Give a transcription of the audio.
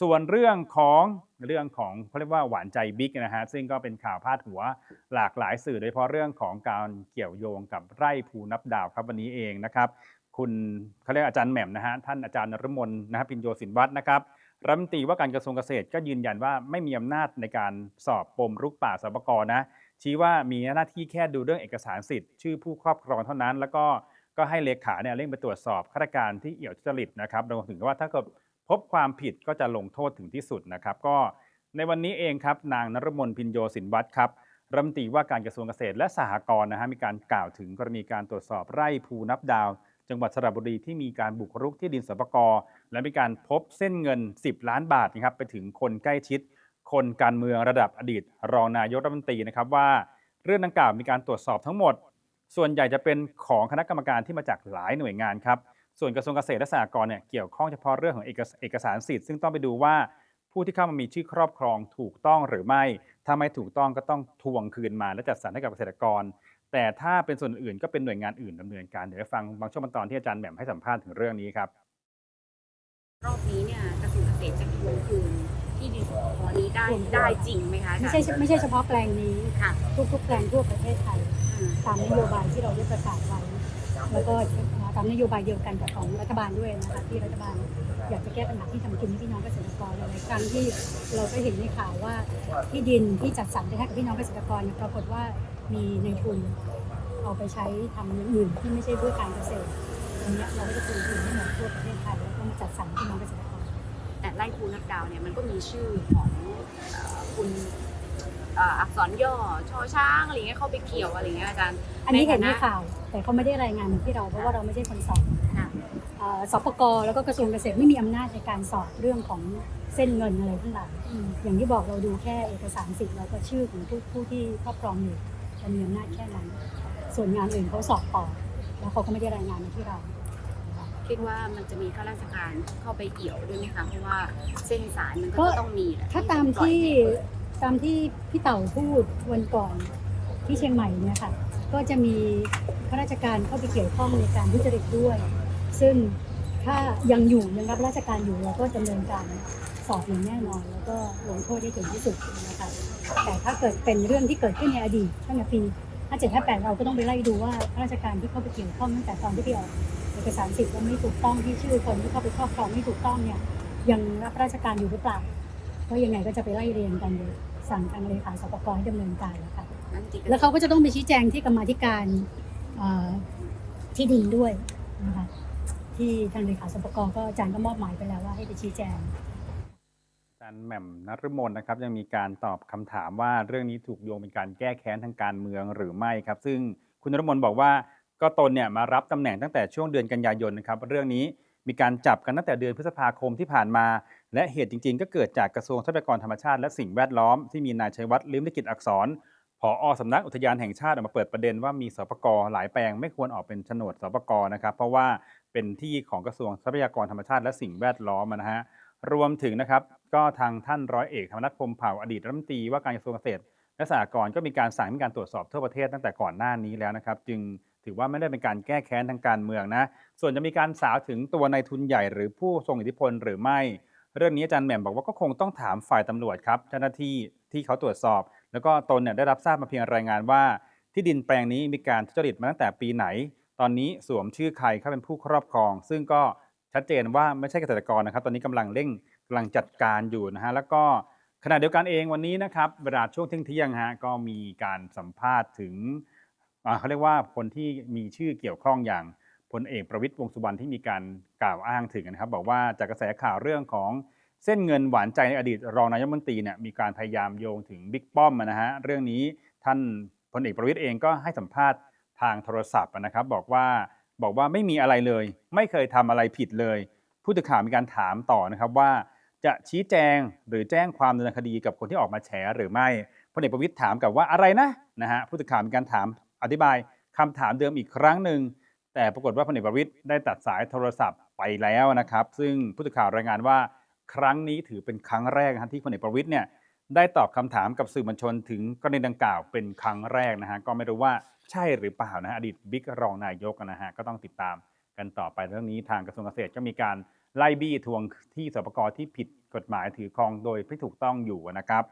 ส่วนเรื่องของเรื่องของเขาเรียกว่าหวานใจบิ๊กนะฮะซึ่งก็เป็นข่าวพาดหัวหลากหลายสื่อโดยเฉพาะเรื่องของการเกี่ยวโยงกับไร่ภูนับดาวครับวันนี้เองนะครับคุณเขาเรียกอาจารย์แหม่มนะฮะท่านอาจารย์นฤมลนะฮะพินโยสินวัฒน์นะครับรัฐมนตรีว่าการกระทรวงเกษตรก็ยืนยันว่าไม่มีอำนาจในการสอบปมรุกป่าสปกรนะชี้ว่ามีหน้าที่แค่ดูเรื่องเอกสารสิทธิ์ ชื่อผู้ครอบครองเท่านั้น แล้วก็ก็ให้เลขาเนี่ยเร่งไปตรวจสอบข้าราชการที่เอี่ยวทุจริตนะครับรวมถึงว่าถ้าเกิด พบความผิดก็จะลงโทษถึงที่สุดนะครับ ก็ในวันนี้เองครับนางนรมนพินโยสินวัฒน์ครับรัฐมนตรีว่าการกระทรวงเกษตรและสหกรณ์นะฮะมีการกล่าวถึงกรณีการตรวจสอบไร่ภูนับดาว จังหวัดสระบุรีที่มีการบุกรุกที่ดินสปกรและมีการพบเส้นเงิน 10 ล้านบาทนะครับไปถึงคนใกล้ชิด คนการเมืองระดับอดีต รองนายกรัฐมนตรีนะครับว่า เรื่องดังกล่าวมีการตรวจสอบทั้งหมด ส่วนใหญ่จะเป็นของคณะกรรมการที่มาจากหลายหน่วยงานครับ ส่วนกระทรวงเกษตรและสหกรณ์เนี่ยเกี่ยวข้องเฉพาะเรื่องของเอกสเอกสารสิทธิ์ซึ่งต้องไปดูว่าผู้ที่เข้ามามีชื่อครอบครองถูกต้องหรือไม่ ถ้าไม่ถูกต้องก็ต้องทวงคืนมาและจัดสรรให้กับเกษตรกร แต่ถ้าเป็นส่วนอื่นก็เป็นหน่วยงานอื่นดำเนินการ เดี๋ยวไปฟังบางช่วงบางตอนที่อาจารย์แหม่มให้สัมภาษณ์ถึงเรื่องนี้ครับ รอบนี้เนี่ยกระทรวงเกษตรจะทวงคืนที่ดินสปกนี้ได้ได้จริงไหมคะอาจารย์ไม่ใช่ไม่ใช่เฉพาะแปลงนี้ค่ะทุกๆแปลงทั่วประเทศไทยอืมตามนโยบายที่เราได้ประกาศไว้แล้วก็ ตามนโยบายเดียวกันกับของรัฐบาลด้วยนะคะที่รัฐบาลอยากจะแก้ปัญหาที่ทำกินให้พี่น้องเกษตรกรหลายครั้งที่เราก็เห็นในข่าวว่าที่ดินที่จัดสรรไปให้กับพี่น้องเกษตรกรเนี่ยปรากฏว่ามีในทุนเอาไปใช้ทำอย่างอื่นที่ไม่ใช่เพื่อการเกษตรตรงนี้เราก็จะคืนทุนให้หมดทั่วประเทศไทยแล้วก็มาจัดสรรให้พี่น้องเกษตรกรแต่ไร่ภูนับดาวเนี่ยมันก็มีชื่อของคุณ เอ่ออักษรย่อชอช้างอะไรเงี้ยเข้าไปเกี่ยวอะไรเงี้ยอาจารย์อันนี้เห็นในฐาะข่าว แต่เขาไม่ได้รายงานมาที่เราเพราะว่าเราไม่ใช่คนสอบค่ะเอ่อสปกแล้วก็กระทรวงเกษตรไม่มีอำนาจในการสอบเรื่องของเส้นเงินอะไรทั้งหลายอืมอย่างที่บอกเราดูแค่เอกสารสิทธิ์แล้วก็ชื่อของผู้ผู้ที่ครอบครองอยู่เรามีอำนาจแค่นั้น ส่วนงานอื่นเขาสอบต่อแล้วเขาก็ไม่ได้รายงานมาที่เรา คิดว่ามันจะมีข้าราชการเข้าไปเอี่ยวด้วยไหมคะเพราะว่าเส้นสายมันก็ก็ ต้องมีแหละถ้าตามปล่อยที่ให้ ตามที่พี่เต่าพูดวันก่อนที่เชียงใหม่เนี่ยค่ะ ก็จะมีข้าราชการเข้าไปเกี่ยวข้องในการทุจริตด้วย ซึ่งถ้ายังอยู่ยังรับราชการอยู่เราก็ดำเนินการสอบอย่างแน่นอน แล้วก็ลงโทษให้ถึงที่สุดนะคะแต่ถ้าเกิดเป็นเรื่องที่เกิดขึ้นในอดีตตั้งแต่ปี57 58เราก็ต้องไปไล่ดูว่าข้าราชการที่เข้าไปเกี่ยวข้องตั้งแต่ตอนที่ไปออกเอกสารสิทธิ์ว่าไม่ถูกต้องที่ชื่อคนที่เข้าไปครอบครองไม่ถูกต้องเนี่ยยังรับราชการอยู่หรือเปล่า เพราะยังไงก็จะไปไล่เรียนกันเดี๋ยวสั่งทางเลขาสปกให้ดำเนินการแล้วค่ะนั่นจริงแล้วเขาก็จะต้องไปชี้แจงที่กรรมาธิการเอ่อที่ดินด้วยนะคะที่ทางเลขาสปกก็อาจารย์ก็มอบหมายไปแล้วว่าให้ไปชี้แจงอาจารย์แหม่มนฤมลนะครับยังมีการตอบคำถามว่าเรื่องนี้ถูกโยงเป็นการแก้แค้นทางการเมืองหรือไม่ครับ ซึ่งคุณนฤมลบอกว่าก็ตนเนี่ยมารับตำแหน่งตั้งแต่ช่วงเดือนกันยายนนะครับเรื่องนี้มีการจับกันตั้งแต่เดือนพฤษภาคมที่ผ่านมา และเหตุจริง ๆ ก็เกิดจากกระทรวงทรัพยากรธรรมชาติและสิ่งแวดล้อมที่มีนายชัยวัฒน์ลิ้มลิขิตอักษรผอสำนักอุทยานแห่งชาติออกมาเปิดประเด็นว่ามีสปกหลายแปลงไม่ควรออกเป็นโฉนดสปกนะครับ เพราะว่าเป็นที่ของกระทรวงทรัพยากรธรรมชาติและสิ่งแวดล้อมนะฮะรวมถึงนะครับก็ทางท่านร้อยเอกธรรมนัฐพรมเผ่าอดีตรัฐมนตรีว่าการกระทรวงเกษตรและสหกรณ์ก็มีการสั่งให้มีการตรวจสอบทั่วประเทศตั้งแต่ก่อนหน้านี้แล้วนะครับ จึงถือว่าไม่ได้เป็นการแก้แค้นทางการเมืองนะ ส่วนจะมีการสาวถึงตัวนายทุนใหญ่หรือผู้ทรงอิทธิพลหรือไม่ เรื่องนี้อาจารย์แหม่มบอกว่าก็คงต้องถามฝ่ายตำรวจครับเจ้าหน้าที่ที่เขาตรวจสอบ แล้วก็ตนเนี่ยได้รับทราบมาเพียงรายงานว่า ที่ดินแปลงนี้มีการทุจริตมาตั้งแต่ปีไหน ตอนนี้สวมชื่อใครเข้าเป็นผู้ครอบครอง ซึ่งก็ชัดเจนว่าไม่ใช่เกษตรกรนะครับ ตอนนี้กำลังเร่งกำลังจัดการอยู่นะฮะแล้วก็ขณะเดียวกันเองวันนี้นะครับเวลาช่วงเที่ยงเที่ยงฮะก็มีการสัมภาษณ์ถึงเขาเรียกว่าคนที่มีชื่อเกี่ยวข้องอย่าง พลเอกประวิตยวงสุวรรณที่มีการกล่าวอ้างถึงนะครับบอกว่าจากกระแสข่าวเรื่องของเส้นเงินหวานใจในอดีตรองนายกมนตรีเนี่ยมีการพยายามโยงถึงบิ๊กป้อมนะฮะเรื่องนี้ท่านพลเอกประวิตยเองก็ให้สัมภาษณ์ทางโทรศัพท์นะครับ บอกว่าบอกว่าไม่มีอะไรเลย ไม่เคยทำอะไรผิดเลย ผู้สื่อข่าวมีการถามต่อนะครับว่าจะชี้แจงหรือแจ้งความดำเนินคดีกับคนที่ออกมาแฉหรือไม่พลเอกประวิตยถามกลับว่าอะไรนะนะฮะผู้สื่อข่าวมีการถามอธิบายคำถามเดิมอีกครั้งหนึ่ง แต่ปรากฏว่าพลเอกประวิตยได้ตัดสายโทรศัพท์ไปแล้วนะครับ ซึ่งผู้สื่อข่าวรายงานว่าครั้งนี้ถือเป็นครั้งแรกนะที่พลเอกประวิตยเนี่ยได้ตอบคำถามกับสื่อมวลชนถึงกรณีดังกล่าวเป็นครั้งแรกนะฮะก็ไม่รู้ว่าใช่หรือเปล่านะฮะอดีตบิ๊กรองนายกนะฮะก็ต้องติดตามกันต่อไปเรื่องนี้ทางกระทรวงเกษตรก็มีการไล่บี้ทวงที่สปกที่ผิดกฎหมายถือครองโดยไม่ถูกต้องอยู่นะครับ